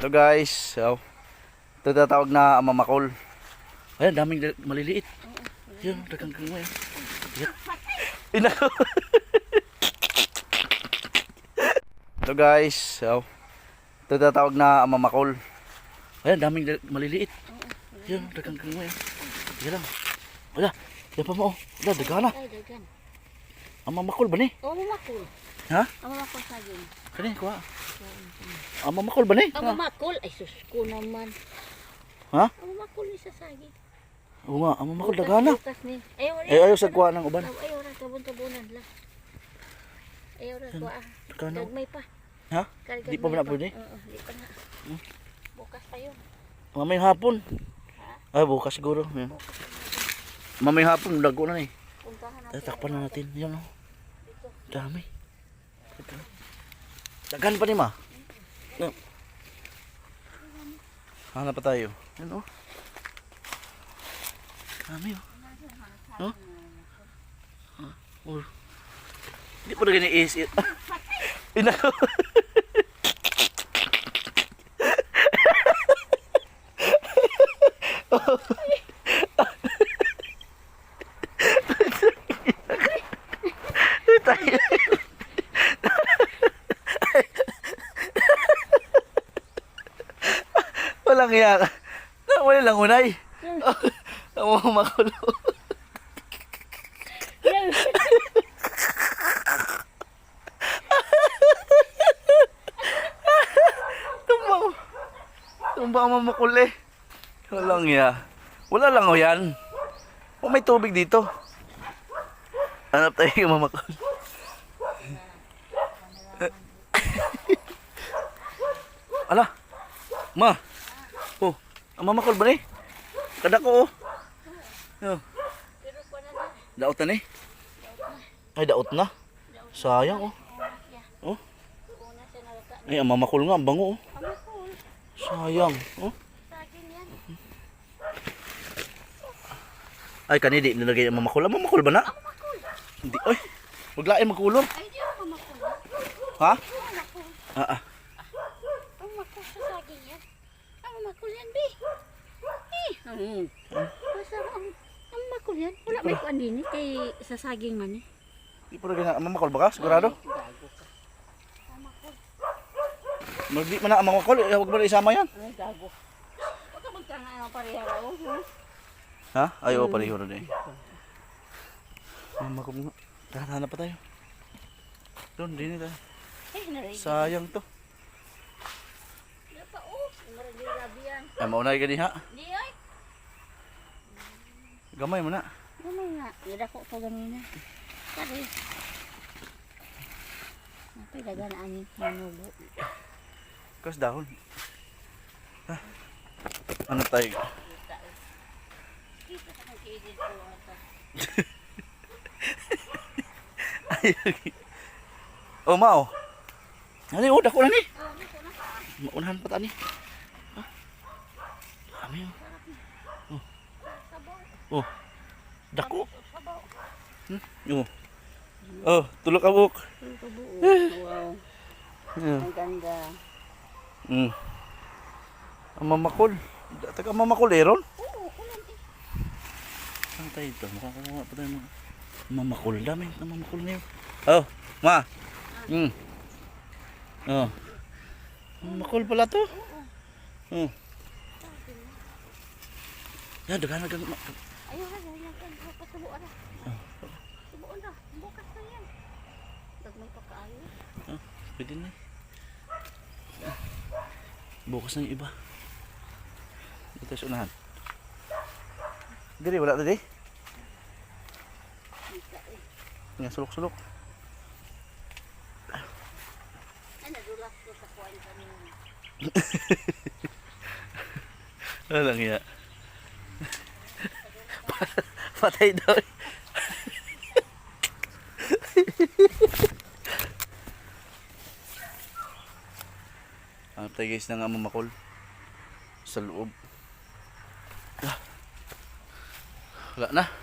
Hello guys. So, ito tatawag na amamakol. Ayan, daming da- maliliit. Yan, dagang kang yan. Yan. Ina ko. Hello guys. So, ito tatawag na amamakol. Ayan, daming da- maliliit. Yan, dagang kang yan. Yan lang. Wala. Yan pa mo. oh. Wala, dagana. Ay, dagan. Amamakol ba ni? Oh, mamakul. Ha? Ang mamakul sa akin. Kani, kuha. Amamakol ba ni? Ang mamakul. Ay, sus ko naman. Ha? Ang mamakul ni sa saging. Oo nga, amamakol dagana. Bukas ni. Ayaw, Eh, ayaw sa kuha ng uban. Ayaw, ra, tabon-tabunan lang. Ayaw, ra, kuha. Dagana. Gagmay pa. Ha? Di pa na pwede? Oo, di pa na. Bukas pa yun. Mamayang hapon. Ay, bukas siguro. Yan. Mamayang hapon, dago na natin. Tatakpan na natin. Yan o. Dami. Dagan pa ni ma. Hanap pa tayo. Yan o. Dami o. No? Oh. Hindi pa na ganyan is it. Ina ko. tayo. Walang iya Wala lang unay. Ang mga makulo. Tumba ko. Tumba ang mamakuli. Walang iya. Wala lang o yan. O may tubig dito. Hanap tayo yung mamakul. Ala. Ma. Ang mamakul ba ni? Kada ko oh. Oh. Daot na ni. Ay, daot na. Sayang oh. Oh. Ay, ang mamakul nga, ang bango oh. Sayang. Oh. Ay, kanidi, nilagay ang mamakul. Ang mamakul ba na? Hindi. Ay, huwag lain magkulong. Ay, di ako mamakul. Ha? Ah, ah. Ang makul sa saging yan. Ang makul yan, bi. Eh, ang... Basta ang... Ang. Wala may kuan din eh, kay sa saging man eh. Di pa rin ang mamakul ba ka? Sigurado? Magdi man ang mamakul. Eh, Huwag mo na isama yan. Ay, gago. Huwag ka magkanga ng parehara oh. ha? Ayaw pa rin yun eh. Mamakul nga. Dahan pa tayo. Doon, din tayo. Eh. Sayang to. Pa oh. Ay, maunay ka di ha. Di ay. Gamay mo na. Gamay nga. Nada ko pa ganina. Kari. Napay dagan angin manubo. Kas dahon. Ha? Ano tayo? Ko ata. Oh, mao. Ano yung udak ko na ni? Oh, na. Maunahan pa tani. Dami oh. Sabaw. Oh. Dako. Sabaw. Oh. Oh, tulok abok. Ang kabuo. Wow. Yeah. Ang ganda. Mm. Ang mamakol. Taga mamakol eh, Ron. Oo, ulan eh. Saan tayo ito? Makakuha pa tayo mga mamakol. Dami ang mamakol yun. Oh, ma. Mm. Oh. Mamakol pala to. Oh. Yan, dagan na dagan. Ayaw na, ayaw na. Pasubuan na. Subuan na. Bukas na yan. Dagmay pa kaayo. Pwede na eh. Bukas na yung iba. Ito sa unahan. Dili, wala tadi. Nga sulok-sulok. Ay, nadulas ko sa kuwan kanina. Ano lang iya. Patay daw. Ang guys ng amamakol sa loob. Ah. Wala na.